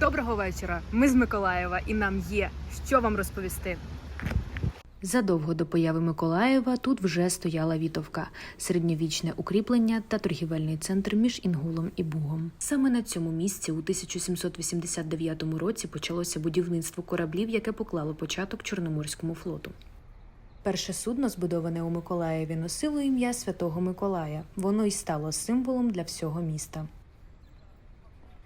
Доброго вечора. Ми з Миколаєва, і нам є що вам розповісти. Задовго до появи Миколаєва тут вже стояла Вітовка, середньовічне укріплення та торгівельний центр між Інгулом і Бугом. Саме на цьому місці у 1789 році почалося будівництво кораблів, яке поклало початок Чорноморському флоту. Перше судно, збудоване у Миколаєві, носило ім'я Святого Миколая. Воно й стало символом для всього міста.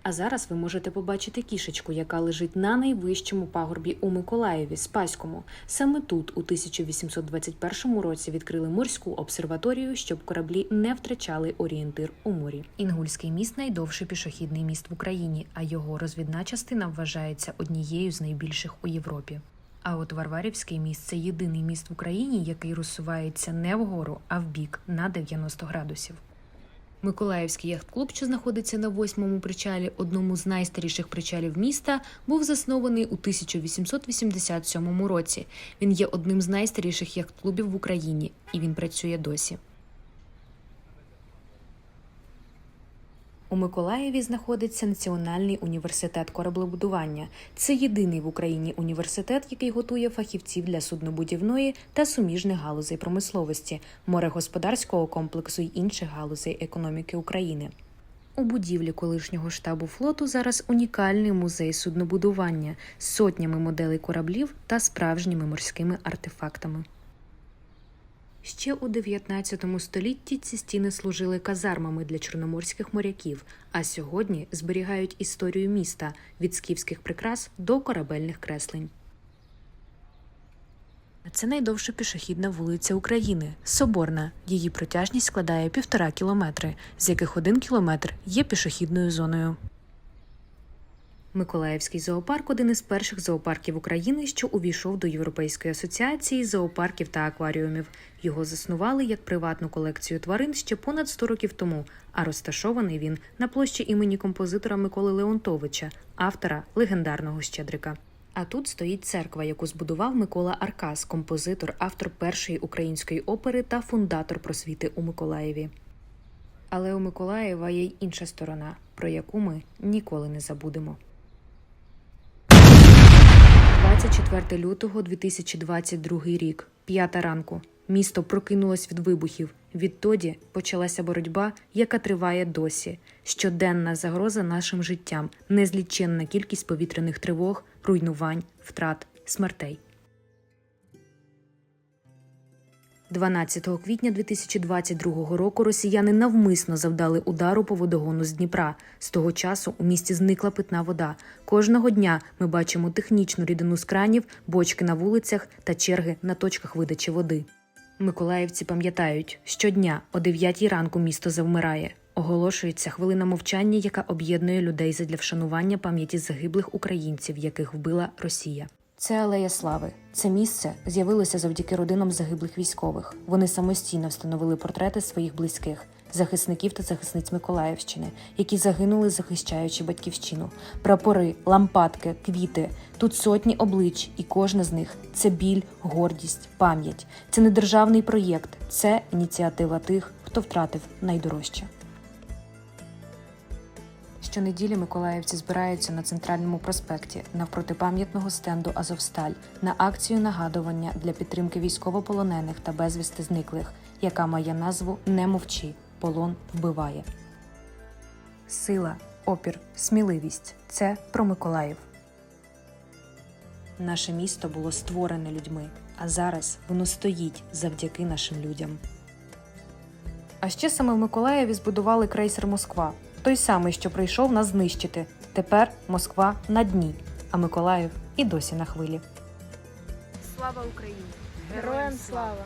А зараз ви можете побачити кішечку, яка лежить на найвищому пагорбі у Миколаєві, Спаському. Саме тут, у 1821 році, відкрили морську обсерваторію, щоб кораблі не втрачали орієнтир у морі. Інгульський міст найдовший пішохідний міст в Україні, а його розвідна частина вважається однією з найбільших у Європі. А от Варварівський міст це єдиний міст в Україні, який розсувається не вгору, а вбік на 90 градусів. Миколаївський яхт-клуб, що знаходиться на восьмому причалі, одному з найстаріших причалів міста, був заснований у 1887 році. Він є одним з найстаріших яхт-клубів в Україні, і він працює досі. У Миколаєві знаходиться Національний університет кораблебудування. Це єдиний в Україні університет, який готує фахівців для суднобудівної та суміжних галузей промисловості, морегосподарського комплексу й інших галузей економіки України. У будівлі колишнього штабу флоту зараз унікальний музей суднобудування з сотнями моделей кораблів та справжніми морськими артефактами. Ще у 19 столітті ці стіни служили казармами для чорноморських моряків, а сьогодні зберігають історію міста від скіфських прикрас до корабельних креслень. Це найдовша пішохідна вулиця України Соборна. Її протяжність складає півтора кілометри, з яких один кілометр є пішохідною зоною. Миколаївський зоопарк один із перших зоопарків України, що увійшов до Європейської асоціації зоопарків та акваріумів. Його заснували як приватну колекцію тварин ще понад 100 років тому, а розташований він на площі імені композитора Миколи Леонтовича, автора легендарного Щедрика. А тут стоїть церква, яку збудував Микола Аркас, композитор, автор першої української опери та фундатор просвіти у Миколаєві. Але у Миколаєва є й інша сторона, про яку ми ніколи не забудемо. 24 лютого 2022 рік, п'ята ранку. Місто прокинулось від вибухів. Відтоді почалася боротьба, яка триває досі. Щоденна загроза нашим життям, незліченна кількість повітряних тривог, руйнувань, втрат, смертей. 12 квітня 2022 року росіяни навмисно завдали удару по водогону з Дніпра. З того часу у місті зникла питна вода. Кожного дня ми бачимо технічну рідину з кранів, бочки на вулицях та черги на точках видачі води. Миколаївці пам'ятають, щодня о 9 ранку місто завмирає. Оголошується хвилина мовчання, яка об'єднує людей задля вшанування пам'яті загиблих українців, яких вбила Росія. Це алея слави. Це місце з'явилося завдяки родинам загиблих військових. Вони самостійно встановили портрети своїх близьких, захисників та захисниць Миколаївщини, які загинули, захищаючи батьківщину. Прапори, лампадки, квіти. Тут сотні облич, і кожна з них це біль, гордість, пам'ять. Це не державний проєкт, це ініціатива тих, хто втратив найдорожче. Щонеділі миколаївці збираються на центральному проспекті навпроти пам'ятного стенду Азовсталь на акцію нагадування для підтримки військовополонених та безвісти зниклих, яка має назву Не мовчи, полон вбиває. Сила, опір, сміливість це про Миколаїв. Наше місто було створене людьми, а зараз воно стоїть завдяки нашим людям. А ще саме в Миколаєві збудували крейсер Москва, той самий, що прийшов нас знищити. Тепер Москва на дні, а Миколаїв і досі на хвилі. Слава Україні! Героям слава!